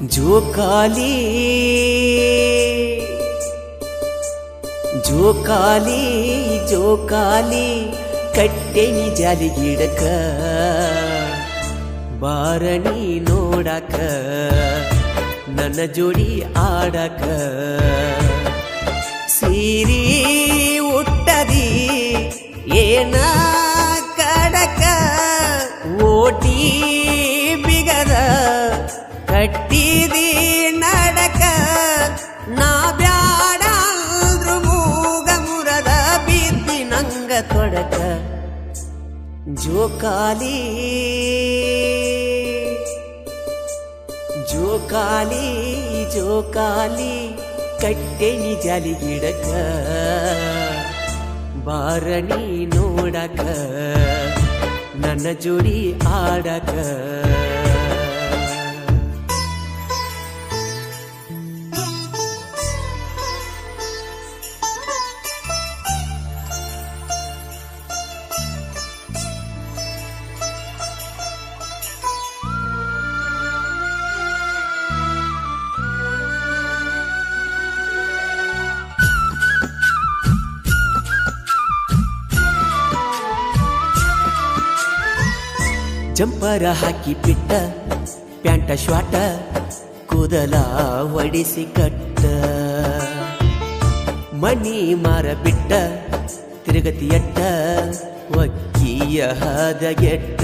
ಜೋಕಾಲಿ ಜೋಕಾಲಿ ಜೋಕಾಲಿ ಕಟ್ಟೆನಿ ಜಾಲಿ ಗಿಡಕ ಬಾರಣಿ ನೋಡಕ, ನನ್ನ ಜೋಡಿ ಆಡಕ. ಸೀರಿ ಉಟ್ಟದಿ, ಏನ ಕಡಕ, ಓಟಿ ತೊಡಕ ಜೋಕಾಲಿ ಜೋಕಾಲಿ ಜೋಕಾಲಿ ಕಟ್ಟೆನಿ ಜಾಲಿ ಗಿಡಕ. ಬಾರಣಿ ನೋಡಕ ನನ್ನ ಜೋಡಿ ಆಡಕ. ಜಂಪರ ಹಾಕಿ ಬಿಟ್ಟ, ಪ್ಯಾಂಟ, ಶ್ವಾಟ ಕೂದಲ ಒಡಿಸಿ ಕಟ್ಟ. ಮಣಿ ಮಾರ ಬಿಟ್ಟ ತಿರುಗತಿಯಟ್ಟ ಒಕ್ಕಿಯ ಹದಗೆಟ್ಟ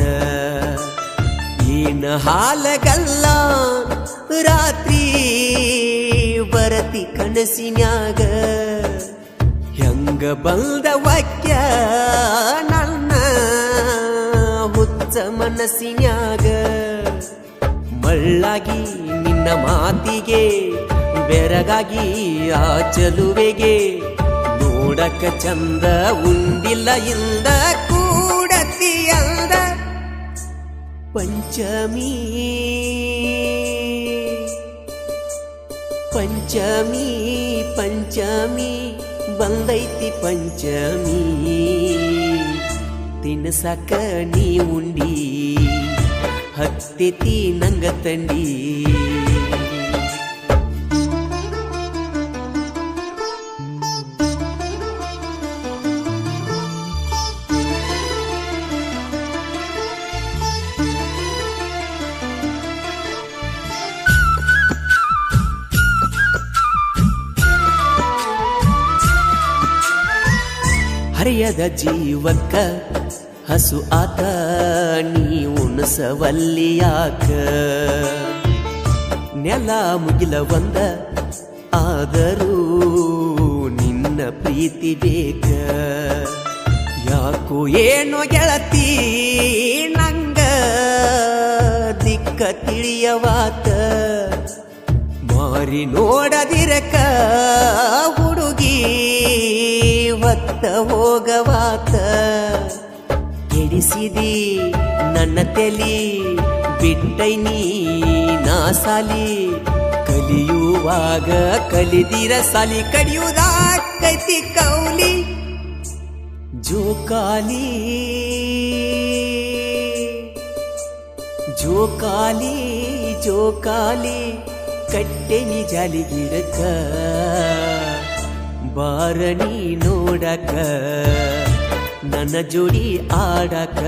ಏನ ಹಾಲಗಲ್ಲ ರಾತ್ರಿ ಬರತಿ ಕನಸಿನ್ಯಾಗ, ಹೆಂಗ ಬಂದ ವಾಕ್ಯ ನನ್ನ ಹುಚ್ಚ ಮನಸ್ಸಿನ್ಯಾಗ ಮಳ್ಳಾಗಿ ನಿನ್ನ ಮಾತಿಗೆ, ಬೆರಗಾಗಿ ಆ ಚಲುವೆಗೆ ನೋಡಕ ಚಂದ ಉಂಡಿಲ್ಲ ಇಂದ ಕೂಡತಿ ಅಂದ ಪಂಚಮಿ. ಪಂಚಮಿ ಪಂಚಮಿ, ಬಂದೈತಿ ಪಂಚಮಿ. ತಿನ್ಸಕ ನೀ ಉಂಡಿ ಹತ್ತಿತಿ ನಂಗ ತಂಡಿ ಹರಿಯದ ಜೀವಕ್ಕ ಹಸು ಆತ, ನೀ ಉಣಸವಲ್ಲಿಯಾಕ ನೆಲ ಮುಗಿಲ ಬಂದ ಆದರೂ ನಿನ್ನ ಪ್ರೀತಿ ಬೇಕ? ಯಾಕೋ ಏನೋ ಗೆಳತಿ, ನಂಗ ದಿಕ್ಕ ತಿಳಿಯವಾತ? ಮಾರಿ ನೋಡದಿರಕ ಹುಡುಗಿ ಹೋಗವಾತ? ಕೆಡಿಸಿದಿ ನನ್ನ ತೆಲಿ ಬಿಟ್ಟೈ ನೀ ಸಾಲಿ ಕಲಿಯುವಾಗ ಕಲಿದಿರ ಸಾಲಿ ಕಡಿಯುವುದಾಕೈತಿ ಕೌಲಿ. ಜೋಕಾಲಿ ಜೋಕಾಲಿ ಜೋಕಾಲಿ ಕಟ್ಟೆ ಜಾಲಿ ಗಿಡಕ ಬಾರಣಿ ನೋಡಕ. ನನ್ನ ಜೋಡಿ ಆಡಕ.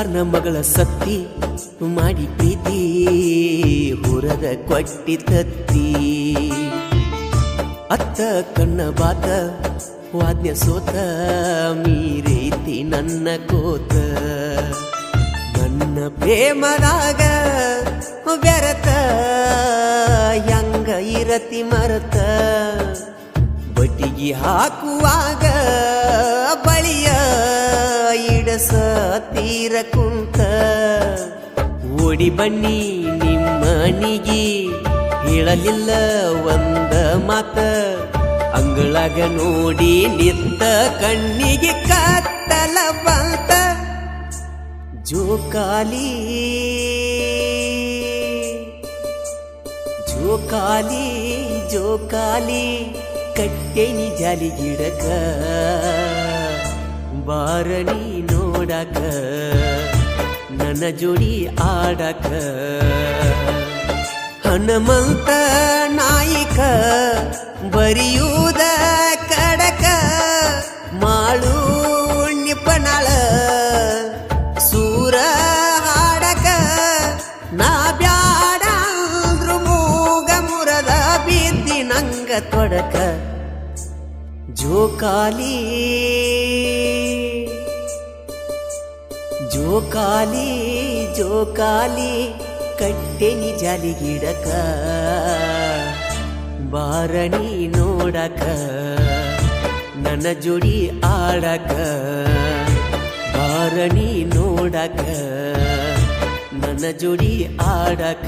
ಸೌಕಾರ್ನ ಮಗಳ ಸತ್ತಿ ಮಾಡಿ ಪ್ರೀತಿ, ಹುರದ ಕೊಟ್ಟಿ ತತ್ತಿ. ಅತ್ತ ಕಣ್ಣ ಬಾತ, ವಾದ್ಯ ಸೋತ, ಮೀರೈತಿ ನನ್ನ ಕೋತ. ನನ್ನ ಪ್ರೇಮದಾಗ ಬೆರತ ಹೆಂಗ ಇರತಿ ಮರತ ಬಟಿಗಿ ಹಾಕುವಾಗ ಬಳಿಯ ಇಡಸ ತೀರ ಕುಂತ. ಓಡಿ ಬನ್ನಿ ನಿಮ್ಮನಿಗಿ, ಹೇಳಲಿಲ್ಲ ಒಂದ ಮಾತ. ಅಂಗಳಾಗ ನೋಡಿ ನಿಂತ ಕಣ್ಣಿಗೆ ಕತ್ತಲ ಬಂತ ಜೋಕಾಲಿ ಜೋಕಾಲಿ ಜೋಕಾಲಿ ಕಟ್ಟೆನಿ ನಿಜಾಲಿ ಗಿಡಕ. ಬಾರಣಿ ನೋಡಕ ನನ್ನ ಜೋಡಿ ಆಡಕ. ಹನುಮಂತ ನಾಯಿಕ, ಬರಿಯೂದ ಕಡಕ ಮಾಳು ನಿಪಣಳ ಸೂರ ಹಾಡಕ, ನಾ ಬ್ಯಾಡ ಅಂದ್ರು ಮೂಗ ಮುರದ ಬಿದ್ದಿ ನಂಗ ತೊಡಕ. ಜೋಕಾಲಿ. ಜೋಕಾಲಿ ಜೋಕಾಲಿ ಕಟ್ಟೆನಿ ಜಾಲಿ ಗಿಡಕ. ಬಾರಣಿ ನೋಡಕ, ನನ್ನ ಜೋಡಿ ಆಡಕ. ಬಾರಣಿ ನೋಡಕ, ನನ್ನ ಜೋಡಿ ಆಡಕ.